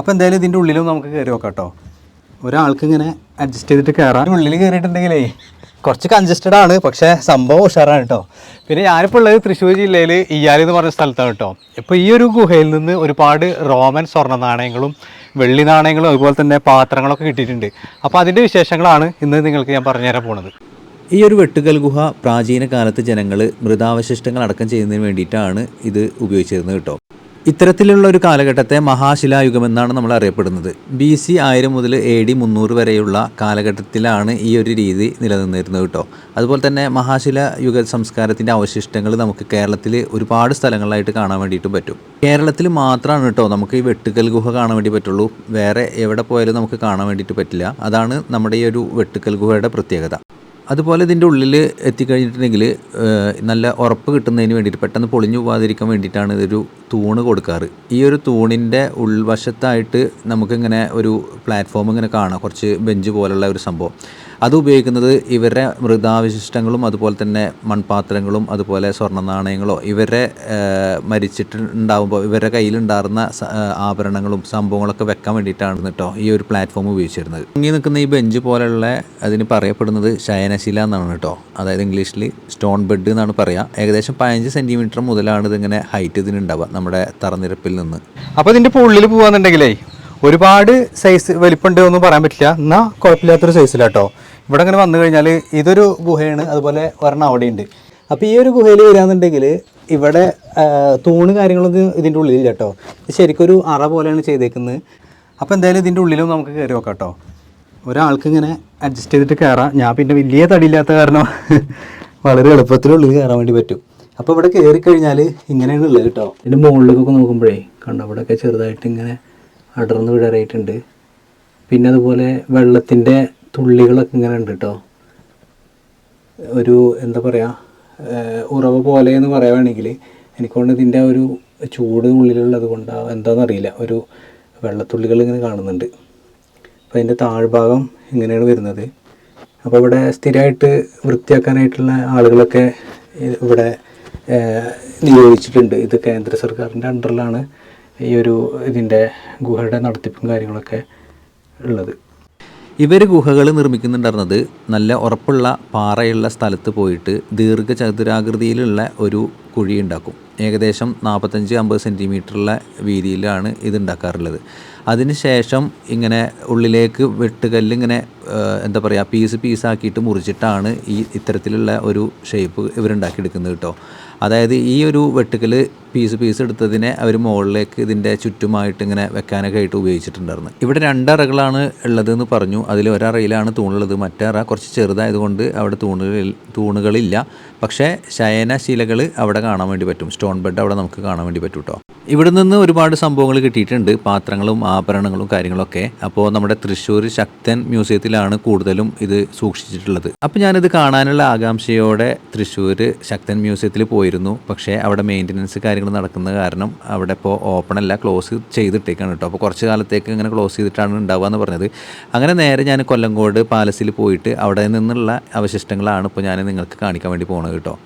അപ്പോൾ എന്തായാലും ഇതിന്റെ ഉള്ളിലും നമുക്ക് കയറി നോക്കാം കേട്ടോ ഒരാൾക്ക് ഇങ്ങനെ അഡ്ജസ്റ്റ് ചെയ്തിട്ട് കയറാൻ ഉള്ളിൽ കയറിയിട്ടുണ്ടെങ്കിലേ കുറച്ച് കൺജസ്റ്റഡ് ആണ് പക്ഷേ സംഭവം ഉഷാറാണ് കേട്ടോ പിന്നെ ഞാനിപ്പോൾ ഉള്ളത് തൃശ്ശൂർ ജില്ലയിൽ ഇയാലി എന്ന് പറഞ്ഞ സ്ഥലത്താണ് കേട്ടോ ഇപ്പോൾ ഈ ഒരു ഗുഹയിൽ നിന്ന് ഒരുപാട് റോമൻ സ്വർണ നാണയങ്ങളും വെള്ളി നാണയങ്ങളും അതുപോലെ തന്നെ പാത്രങ്ങളൊക്കെ കിട്ടിയിട്ടുണ്ട്. അപ്പോൾ അതിന്റെ വിശേഷങ്ങളാണ് ഇന്ന് നിങ്ങൾക്ക് ഞാൻ പറഞ്ഞുതരാൻ പോണത്. ഈ ഒരു വെട്ടുകൽ ഗുഹ പ്രാചീന കാലത്ത് ജനങ്ങൾ മൃതാവശിഷ്ടങ്ങൾ അടക്കം ചെയ്യുന്നതിന് വേണ്ടിയിട്ടാണ് ഇത് ഉപയോഗിച്ചിരുന്നത് കേട്ടോ ഇത്തരത്തിലുള്ള ഒരു കാലഘട്ടത്തെ മഹാശിലായുഗം എന്നാണ് നമ്മൾ അറിയപ്പെടുന്നത്. ബി സി ആയിരം മുതൽ എ ഡി മുന്നൂറ് വരെയുള്ള കാലഘട്ടത്തിലാണ് ഈ ഒരു രീതി നിലനിന്നിരുന്നത് കേട്ടോ. അതുപോലെ തന്നെ മഹാശിലായുഗ സംസ്കാരത്തിന്റെ അവശിഷ്ടങ്ങൾ നമുക്ക് കേരളത്തിൽ ഒരുപാട് സ്ഥലങ്ങളിലായിട്ട് കാണാൻ വേണ്ടിയിട്ട് പറ്റും. കേരളത്തിൽ മാത്രമാണ് കേട്ടോ നമുക്ക് ഈ വെട്ടുകൽ ഗുഹ കാണാൻ വേണ്ടി പറ്റുള്ളൂ. വേറെ എവിടെ പോയാലും നമുക്ക് കാണാൻ വേണ്ടിയിട്ട് പറ്റില്ല. അതാണ് നമ്മുടെ ഈ ഒരു വെട്ടുകൽ ഗുഹയുടെ പ്രത്യേകത. അതുപോലെ ഇതിന്റെ ഉള്ളിൽ എത്തിക്കഴിഞ്ഞിട്ടുണ്ടെങ്കിൽ നല്ല ഉറപ്പ് കിട്ടുന്നതിന് വേണ്ടിയിട്ട് പെട്ടെന്ന് പൊളിഞ്ഞു പോകാതിരിക്കാൻ വേണ്ടിയിട്ടാണ് ഇതൊരു തൂണ് കൊടുക്കാറ്. ഈ ഒരു തൂണിന്റെ ഉൾവശത്തായിട്ട് നമുക്കിങ്ങനെ ഒരു പ്ലാറ്റ്ഫോം ഇങ്ങനെ കാണാം. കുറച്ച് ബെഞ്ച് പോലുള്ള ഒരു സംഭവം. അത് ഉപയോഗിക്കുന്നത് ഇവരുടെ മൃതാവശിഷ്ടങ്ങളും അതുപോലെ തന്നെ മൺപാത്രങ്ങളും അതുപോലെ സ്വർണ നാണയങ്ങളോ ഇവരെ മരിച്ചിട്ടുണ്ടാകുമ്പോൾ ഇവരുടെ കയ്യിലുണ്ടായിരുന്ന ആഭരണങ്ങളും സംഭവങ്ങളൊക്കെ വെക്കാൻ വേണ്ടിയിട്ടാണ് കേട്ടോ ഈ ഒരു പ്ലാറ്റ്ഫോം ഉപയോഗിച്ചിരുന്നത്. ഇങ്ങി നിൽക്കുന്ന ഈ ബെഞ്ച് പോലെയുള്ള അതിന് പറയപ്പെടുന്നത് ശയനശില എന്നാണ് കേട്ടോ. അതായത് ഇംഗ്ലീഷിൽ സ്റ്റോൺ ബെഡ് എന്നാണ് പറയുക ഏകദേശം പതിനഞ്ച് സെന്റിമീറ്റർ മുതലാണ് ഇതിങ്ങനെ ഹൈറ്റ് ഇതിനുണ്ടാവുക. നമ്മുടെ തറനിരപ്പിൽ നിന്ന്. അപ്പോൾ ഇതിന്റെ ഉള്ളിൽ പോകാന്നുണ്ടെങ്കിലേ ഒരുപാട് സൈസ് വലിപ്പമുണ്ട് ഒന്നും പറയാൻ പറ്റില്ല. എന്നാൽ കുഴപ്പമില്ലാത്തൊരു സൈസിലാട്ടോ ഇവിടെ അങ്ങനെ വന്നു കഴിഞ്ഞാൽ ഇതൊരു ഗുഹയാണ് അതുപോലെ ഒരെണ്ണം അവിടെയുണ്ട്. അപ്പോൾ ഈ ഒരു ഗുഹയിൽ വരികയാണെന്നുണ്ടെങ്കിൽ ഇവിടെ തൂണ് കാര്യങ്ങളൊന്നും ഇതിന്റെ ഉള്ളിലില്ല കേട്ടോ ശരിക്കും ഒരു അറ പോലെയാണ് ചെയ്തേക്കുന്നത് അപ്പോൾ എന്തായാലും ഇതിന്റെ ഉള്ളിലും നമുക്ക് കയറി നോക്കാം കേട്ടോ ഒരാൾക്ക് ഇങ്ങനെ അഡ്ജസ്റ്റ് ചെയ്തിട്ട് കയറാം. ഞാൻ പിന്നെ വലിയ തടിയില്ലാത്ത കാരണം വളരെ എളുപ്പത്തിലുള്ളിൽ കയറാൻ വേണ്ടി പറ്റും. അപ്പോൾ ഇവിടെ കയറി കഴിഞ്ഞാൽ ഇങ്ങനെയാണ് ഉള്ളത് കേട്ടോ. ഇതിന്റെ മുകളിലേക്കൊക്കെ നോക്കുമ്പോഴേ കണ്ടോ ഇവിടെയൊക്കെ ചെറുതായിട്ട് ഇങ്ങനെ അടർന്ന് വിടരായിട്ടുണ്ട് പിന്നെ അതുപോലെ വെള്ളത്തിന്റെ തുള്ളികളൊക്കെ ഇങ്ങനെ ഉണ്ട് കേട്ടോ. ഒരു എന്താ പറയുക ഉറവ പോലെ എന്ന് പറയുകയാണെങ്കിൽ എനിക്കൊണ്ട് ഇതിന്റെ ഒരു ചൂട് ഉള്ളിലുള്ളത് കൊണ്ട് എന്താണെന്നറിയില്ല ഒരു വെള്ളത്തുള്ളികൾ ഇങ്ങനെ കാണുന്നുണ്ട്. അപ്പോൾ അതിന്റെ താഴ്ഭാഗം ഇങ്ങനെയാണ് വരുന്നത്. അപ്പോൾ ഇവിടെ സ്ഥിരമായിട്ട് വൃത്തിയാക്കാനായിട്ടുള്ള ആളുകളൊക്കെ ഇവിടെ നിയോഗിച്ചിട്ടുണ്ട്. ഇത് കേന്ദ്ര സർക്കാരിന്റെ അണ്ടറിലാണ് ഈ ഒരു ഇതിന്റെ ഗുഹയുടെ നടത്തിപ്പും കാര്യങ്ങളൊക്കെ ഉള്ളത്. ഇവർ ഗുഹകൾ നിർമ്മിക്കുന്നുണ്ടായിരുന്നത് നല്ല ഉറപ്പുള്ള പാറയുള്ള സ്ഥലത്ത് പോയിട്ട് ദീർഘചതുരാകൃതിയിലുള്ള ഒരു കുഴി ഉണ്ടാക്കും ഏകദേശം നാൽപ്പത്തഞ്ച് അമ്പത് സെന്റിമീറ്ററുള്ള വീതിയിലാണ് ഇത് ഉണ്ടാക്കാറുള്ളത് അതിനുശേഷം ഇങ്ങനെ ഉള്ളിലേക്ക് വെട്ടുകല്ല് ഇങ്ങനെ എന്താ പറയുക പീസ് പീസാക്കിയിട്ട് മുറിച്ചിട്ടാണ് ഈ ഇത്തരത്തിലുള്ള ഒരു ഷേപ്പ് ഇവരുണ്ടാക്കിയെടുക്കുന്നത് കേട്ടോ. അതായത് ഈ ഒരു വെട്ടുകൽ പീസ് പീസ് എടുത്തതിനെ അവർ മുകളിലേക്ക് ഇതിന്റെ ചുറ്റുമായിട്ട് ഇങ്ങനെ വെക്കാനൊക്കെ ആയിട്ട് ഉപയോഗിച്ചിട്ടുണ്ടായിരുന്നു. ഇവിടെ രണ്ടറകളാണ് ഉള്ളതെന്ന് പറഞ്ഞു. അതിൽ ഒരറയിലാണ് തൂണുള്ളത്. മറ്റേ അറ കുറച്ച് ചെറുതായതുകൊണ്ട് അവിടെ തൂണുകളിൽ തൂണുകളില്ല. പക്ഷേ ശയനശീലകൾ അവിടെ കാണാൻ വേണ്ടി പറ്റും. സ്റ്റോൺ ബെഡ് അവിടെ നമുക്ക് കാണാൻ വേണ്ടി പറ്റും കേട്ടോ ഇവിടെ നിന്ന് ഒരുപാട് സംഭവങ്ങൾ കിട്ടിയിട്ടുണ്ട്. പാത്രങ്ങളും ആഭരണങ്ങളും കാര്യങ്ങളൊക്കെ. അപ്പോൾ നമ്മുടെ തൃശ്ശൂർ ശക്തൻ മ്യൂസിയത്തിലാണ് കൂടുതലും ഇത് സൂക്ഷിച്ചിട്ടുള്ളത്. അപ്പോൾ ഞാനിത് കാണാനുള്ള ആകാംക്ഷയോടെ തൃശ്ശൂർ ശക്തൻ മ്യൂസിയത്തിൽ പോയിരുന്നു. പക്ഷേ അവിടെ മെയിന്റനൻസ് കാര്യങ്ങൾ നടക്കുന്ന കാരണം അവിടെ ഇപ്പോൾ ഓപ്പൺ അല്ല ക്ലോസ് ചെയ്തിട്ടേക്കാണ് കേട്ടോ അപ്പോൾ കുറച്ച് കാലത്തേക്ക് ഇങ്ങനെ ക്ലോസ് ചെയ്തിട്ടാണ് ഉണ്ടാവുക എന്ന് പറഞ്ഞത്. അങ്ങനെ നേരെ ഞാൻ കൊല്ലങ്കോട് പാലസിൽ പോയിട്ട് അവിടെ നിന്നുള്ള അവശിഷ്ടങ്ങളാണ് ഇപ്പോൾ ഞാൻ നിങ്ങൾക്ക് കാണിക്കാൻ വേണ്ടി പോകുന്നത് കേട്ടോ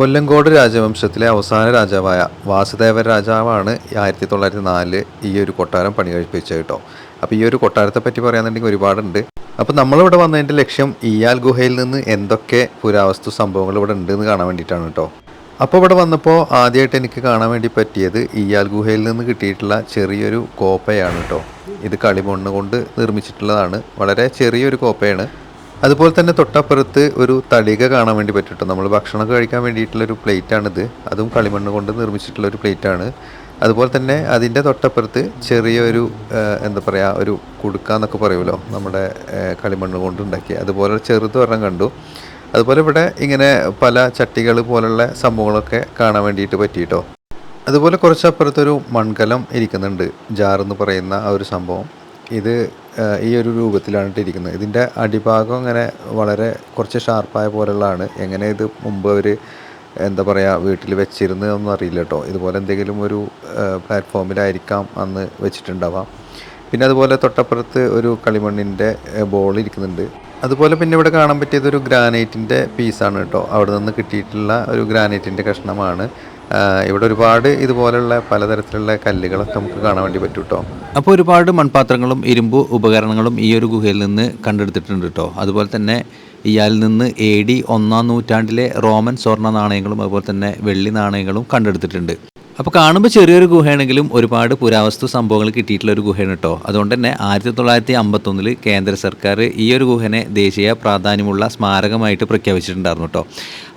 കൊല്ലങ്കോട് രാജവംശത്തിലെ അവസാന രാജാവായ വാസുദേവ രാജാവാണ് ആയിരത്തി തൊള്ളായിരത്തി നാലിൽ ഈ ഒരു കൊട്ടാരം പണി കഴിപ്പിച്ചത് കേട്ടോ. അപ്പോൾ ഈ ഒരു കൊട്ടാരത്തെ പറ്റി പറയാന്നുണ്ടെങ്കിൽ ഒരുപാടുണ്ട്. അപ്പോൾ നമ്മളിവിടെ വന്നതിന്റെ ലക്ഷ്യം ഇയാൽ ഗുഹയിൽ നിന്ന് എന്തൊക്കെ പുരാവസ്തു സംഭവങ്ങൾ ഇവിടെ ഉണ്ടെന്ന് കാണാൻ വേണ്ടിയിട്ടാണ് കേട്ടോ. അപ്പോൾ ഇവിടെ വന്നപ്പോൾ ആദ്യമായിട്ട് എനിക്ക് കാണാൻ വേണ്ടി പറ്റിയത് ഇയാൽ ഗുഹയിൽ നിന്ന് കിട്ടിയിട്ടുള്ള ചെറിയൊരു കോപ്പയാണ് കേട്ടോ. ഇത് കളിമണ്ണ് കൊണ്ട് നിർമ്മിച്ചിട്ടുള്ളതാണ്. വളരെ ചെറിയൊരു കോപ്പയാണ്. അതുപോലെ തന്നെ തൊട്ടപ്പുറത്ത് ഒരു തളിക കാണാൻ വേണ്ടി പറ്റും നമ്മൾ ഭക്ഷണമൊക്കെ കഴിക്കാൻ വേണ്ടിയിട്ടുള്ള ഒരു പ്ലേറ്റാണിത് അതും കളിമണ്ണ് കൊണ്ട് നിർമ്മിച്ചിട്ടുള്ള ഒരു പ്ലേറ്റാണ് അതുപോലെ തന്നെ അതിന്റെ തൊട്ടപ്പുറത്ത് ചെറിയൊരു എന്താ പറയുക ഒരു കുടുക്കാന്നൊക്കെ പറയുമല്ലോ നമ്മുടെ കളിമണ്ണ് കൊണ്ട് ഉണ്ടാക്കി അതുപോലെ ചെറുത് വരണം കണ്ടു. അതുപോലെ ഇവിടെ ഇങ്ങനെ പല ചട്ടികൾ പോലുള്ള സംഭവങ്ങളൊക്കെ കാണാൻ വേണ്ടിയിട്ട് പറ്റിയിട്ടോ. അതുപോലെ കുറച്ചപ്പുറത്തൊരു മൺകലം ഇരിക്കുന്നുണ്ട്. ജാർ എന്ന് പറയുന്ന ആ ഒരു സംഭവം. ഇത് ഈ ഒരു രൂപത്തിലാണ് ഇട്ടിരിക്കുന്നത്. ഇതിന്റെ അടിഭാഗം ഇങ്ങനെ വളരെ കുറച്ച് ഷാർപ്പായ പോലുള്ളതാണ് എങ്ങനെ ഇത് മുമ്പ് അവർ എന്താ പറയുക വീട്ടിൽ വെച്ചിരുന്നതൊന്നും അറിയില്ല കേട്ടോ. ഇതുപോലെ എന്തെങ്കിലും ഒരു പ്ലാറ്റ്ഫോമിലായിരിക്കാം അന്ന് വെച്ചിട്ടുണ്ടാവാം. പിന്നെ അതുപോലെ തൊട്ടപ്പുറത്ത് ഒരു കളിമണ്ണിന്റെ ബോൾ ഇരിക്കുന്നുണ്ട്. അതുപോലെ പിന്നെ ഇവിടെ കാണാൻ പറ്റിയത് ഒരു ഗ്രാനൈറ്റിന്റെ പീസാണ് കേട്ടോ. അവിടെ നിന്ന് കിട്ടിയിട്ടുള്ള ഒരു ഗ്രാനൈറ്റിന്റെ കഷ്ണമാണ്. ഇവിടെ ഒരുപാട് ഇതുപോലെയുള്ള പലതരത്തിലുള്ള കല്ലുകളൊക്കെ നമുക്ക് കാണാൻ വേണ്ടി പറ്റും കേട്ടോ അപ്പോൾ ഒരുപാട് മൺപാത്രങ്ങളും ഇരുമ്പ് ഉപകരണങ്ങളും ഈ ഒരു ഗുഹയിൽ നിന്ന് കണ്ടെടുത്തിട്ടുണ്ട് കേട്ടോ അതുപോലെ തന്നെ ഇയാളിൽ നിന്ന് എ ഡി ഒന്നാം നൂറ്റാണ്ടിലെ റോമൻ സ്വർണ നാണയങ്ങളും അതുപോലെ തന്നെ വെള്ളി നാണയങ്ങളും കണ്ടെടുത്തിട്ടുണ്ട്. അപ്പോൾ കാണുമ്പോൾ ചെറിയൊരു ഗുഹയാണെങ്കിലും ഒരുപാട് പുരാവസ്തു സംഭവങ്ങൾ കിട്ടിയിട്ടുള്ള ഒരു ഗുഹയാണ് കേട്ടോ അതുകൊണ്ട് തന്നെ ആയിരത്തി തൊള്ളായിരത്തി അമ്പത്തൊന്നിൽ കേന്ദ്ര സർക്കാർ ഈ ഒരു ഗുഹനെ ദേശീയ പ്രാധാന്യമുള്ള സ്മാരകമായിട്ട് പ്രഖ്യാപിച്ചിട്ടുണ്ടായിരുന്നു കേട്ടോ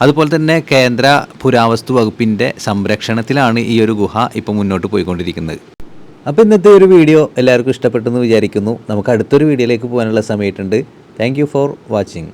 അതുപോലെ തന്നെ കേന്ദ്ര പുരാവസ്തു വകുപ്പിന്റെ സംരക്ഷണത്തിലാണ് ഈ ഒരു ഗുഹ ഇപ്പോൾ മുന്നോട്ട് പോയിക്കൊണ്ടിരിക്കുന്നത്. അപ്പോൾ ഇന്നത്തെ ഒരു വീഡിയോ എല്ലാവർക്കും ഇഷ്ടപ്പെട്ടെന്ന് വിചാരിക്കുന്നു. നമുക്ക് അടുത്തൊരു വീഡിയോയിലേക്ക് പോകാനുള്ള സമയത്തുണ്ട് താങ്ക് ഫോർ വാച്ചിങ്